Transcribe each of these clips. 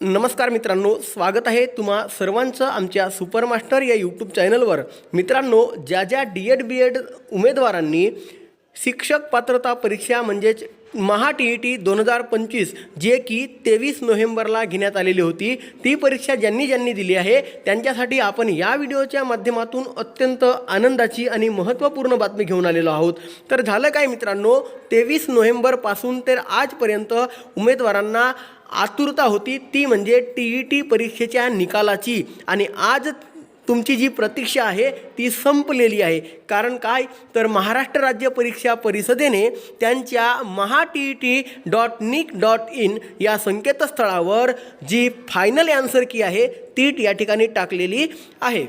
नमस्कार मित्रांनो स्वागत आहे तुम्हा सर्वांचं आमच्या सुपरमास्टर या यूट्यूब चॅनलवर. मित्रांनो ज्या ज्या डी एड बी एड उमेदवारांनी शिक्षक पात्रता परीक्षा म्हणजेच महा टी ई टी दोन हजार पंचवीस जे की तेवीस नोव्हेंबरला घेण्यात आलेली होती ती परीक्षा ज्यांनी ज्यांनी दिली आहे त्यांच्यासाठी आपण या व्हिडिओच्या माध्यमातून अत्यंत आनंदाची आणि महत्त्वपूर्ण बातमी घेऊन आलेलो आहोत. तर झालं काय मित्रांनो तेवीस नोव्हेंबरपासून तर आजपर्यंत उमेदवारांना आतुरता होती. ती म्हणजे टी ई टी परीक्षेच्या निकालाची. आणि आज तुमची जी प्रतीक्षा आहे ती संपलेली आहे. कारण काय? तर महाराष्ट्र राज्य परीक्षा परिषदेने त्यांच्या Maha T E T dot nic dot in या संकेतस्थळावर जी फायनल ॲन्सर की आहे ती या ठिकाणी टाकलेली आहे.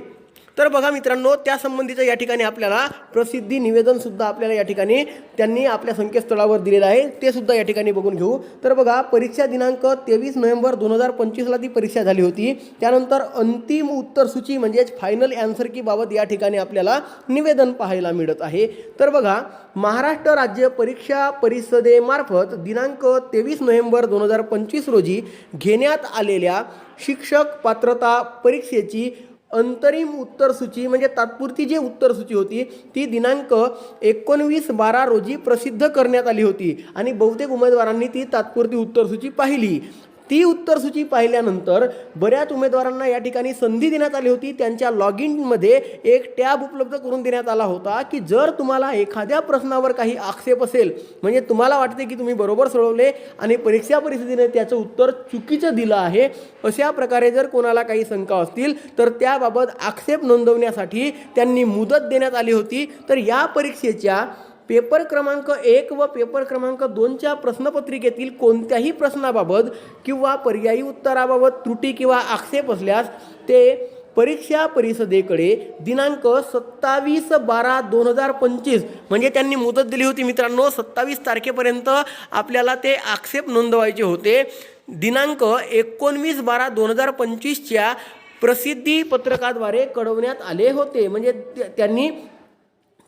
तर बघा मित्रांनो त्या संबंधीचं या ठिकाणी आपल्याला प्रसिद्धी निवेदनसुद्धा आपल्याला या ठिकाणी त्यांनी आपल्या संकेतस्थळावर दिलेलं आहे. ते सुद्धा या ठिकाणी बघून घेऊ. तर बघा परीक्षा दिनांक तेवीस नोव्हेंबर दोन हजार पंचवीसला ती परीक्षा झाली होती. त्यानंतर अंतिम उत्तरसूची म्हणजेच फायनल ॲन्सर की बाबत या ठिकाणी आपल्याला निवेदन पाहायला मिळत आहे. तर बघा महाराष्ट्र राज्य परीक्षा परिषदेमार्फत दिनांक तेवीस नोव्हेंबर दोन हजार पंचवीस रोजी घेण्यात आलेल्या शिक्षक पात्रता परीक्षेची अंतरिम उत्तरसूची म्हणजे तात्पुरती जी उत्तरसूची होती ती दिनांक एकोणवीस बारा रोजी प्रसिद्ध करण्यात आली होती. आणि बहुतेक उमेदवारांनी ती तात्पुरती उत्तरसूची पाहिली. ती उत्तरसूची पाहिल्यानंतर बऱ्याच उमेदवारांना या ठिकाणी संधी देण्यात आली होती. त्यांच्या लॉग इनमध्ये एक टॅब उपलब्ध करून देण्यात आला होता की जर तुम्हाला एखाद्या प्रश्नावर काही आक्षेप असेल म्हणजे तुम्हाला वाटते की तुम्ही बरोबर सोडवले आणि परीक्षा परिस्थितीने त्याचं उत्तर चुकीचं दिलं आहे अशा प्रकारे जर कोणाला काही शंका असतील तर त्याबाबत आक्षेप नोंदवण्यासाठी त्यांनी मुदत देण्यात आली होती. तर या परीक्षेच्या पेपर क्रमांक एक व पेपर क्रमांक दोनच्या प्रश्नपत्रिकेतील कोणत्याही प्रश्नाबाबत किंवा पर्यायी उत्तराबाबत त्रुटी किंवा आक्षेप असल्यास ते परीक्षा परिषदेकडे दिनांक सत्तावीस बारा दोन हजार पंचवीस म्हणजे त्यांनी मुदत दिली होती मित्रांनो सत्तावीस तारखेपर्यंत आपल्याला ते आक्षेप नोंदवायचे होते. दिनांक एकोणवीस बारा दोन हजार पंचवीसच्या प्रसिद्धी पत्रकाद्वारे कळवण्यात आले होते. म्हणजे त्यांनी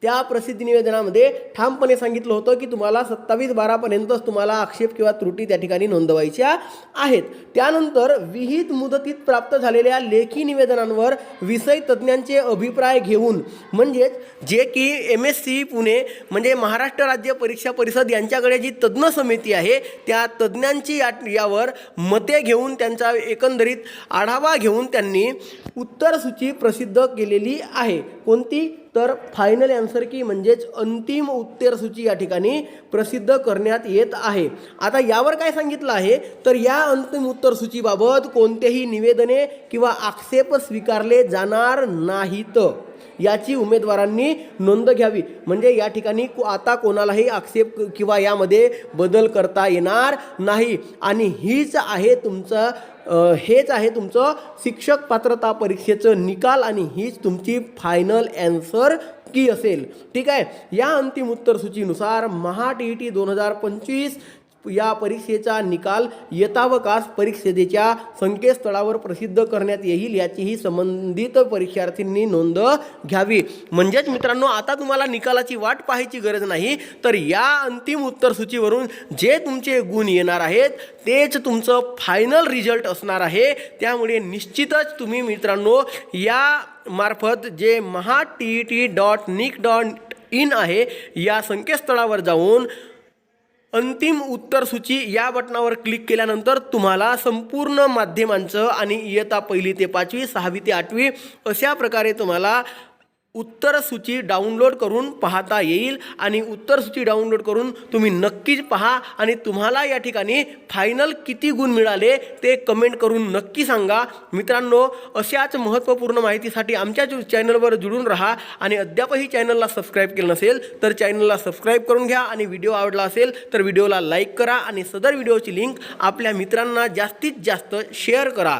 त्या प्रसिद्धी निवेदनामध्ये ठामपणे सांगितलं होतं की तुम्हाला सत्तावीस बारापर्यंतच तुम्हाला आक्षेप किंवा त्रुटी त्या ठिकाणी नोंदवायच्या आहेत. त्यानंतर विहित मुदतीत प्राप्त झालेल्या लेखी निवेदनांवर विषय तज्ज्ञांचे अभिप्राय घेऊन म्हणजेच जे की एम एस सी पुणे म्हणजे महाराष्ट्र राज्य परीक्षा परिषद यांच्याकडे जी तज्ज्ञ समिती आहे त्या तज्ज्ञांची या यावर मते घेऊन त्यांचा एकंदरीत आढावा घेऊन त्यांनी उत्तरसूची प्रसिद्ध केलेली आहे. कोणती? तर फायनल ॲन्सर की म्हणजेच अंतिम उत्तरसूची या ठिकाणी प्रसिद्ध करण्यात येत आहे. आता यावर काय सांगितलं आहे? तर या अंतिम उत्तरसूचीबाबत कोणतेही निवेदने किंवा आक्षेप स्वीकारले जाणार नाहीत. याची उमेदवारांनी नोंद घ्यावी. म्हणजे या ठिकाणी आता कोणालाही आक्षेप किंवा यामध्ये बदल करता येणार नाही. आणि हीच आहे तुमचं हेच आहे तुमचं शिक्षक पात्रता परीक्षेचं निकाल आणि हीच तुमची फायनल ॲन्सर की असेल. ठीक आहे? या अंतिम उत्तरसूचीनुसार महा टी ई टी दोन हजार पंचवीस या परीक्षेचा निकाल यथावकाश परिषदेच्या संकेतस्थळावर प्रसिद्ध करण्यात येईल याचीही संबंधित परीक्षार्थींनी नोंद घ्यावी. म्हणजेच मित्रांनो आता तुम्हाला निकालाची वाट पाहायची गरज नाही तर या अंतिम उत्तरसूचीवरून जे तुमचे गुण येणार आहेत तेच तुमचं फायनल रिझल्ट असणार आहे. त्यामुळे निश्चितच तुम्ही मित्रांनो या मार्फत जे Maha T E T dot nic dot in आहे या संकेतस्थळावर जाऊन अंतिम उत्तरसूची या बटनावर क्लिक केल्यानंतर तुम्हाला संपूर्ण माध्यमांचं आणि इयत्ता पहिली ते पाचवी सहावी ते आठवी अशा प्रकारे तुम्हाला उत्तरसूची डाउनलोड करून पाहता येईल आणि उत्तरसूची डाउनलोड करून तुम्ही नक्कीच पहा आणि तुम्हाला या ठिकाणी फायनल किती गुण मिळाले ते कमेंट करून नक्की सांगा. मित्रांनो अशाच महत्त्वपूर्ण माहितीसाठी आमच्या चॅनलवर जुळून राहा आणि अद्यापही चॅनलला सबस्क्राईब केलं नसेल तर चॅनलला सबस्क्राईब करून घ्या आणि व्हिडिओ आवडला असेल तर व्हिडिओला लाईक करा आणि सदर व्हिडिओची लिंक आपल्या मित्रांना जास्तीत जास्त शेअर करा.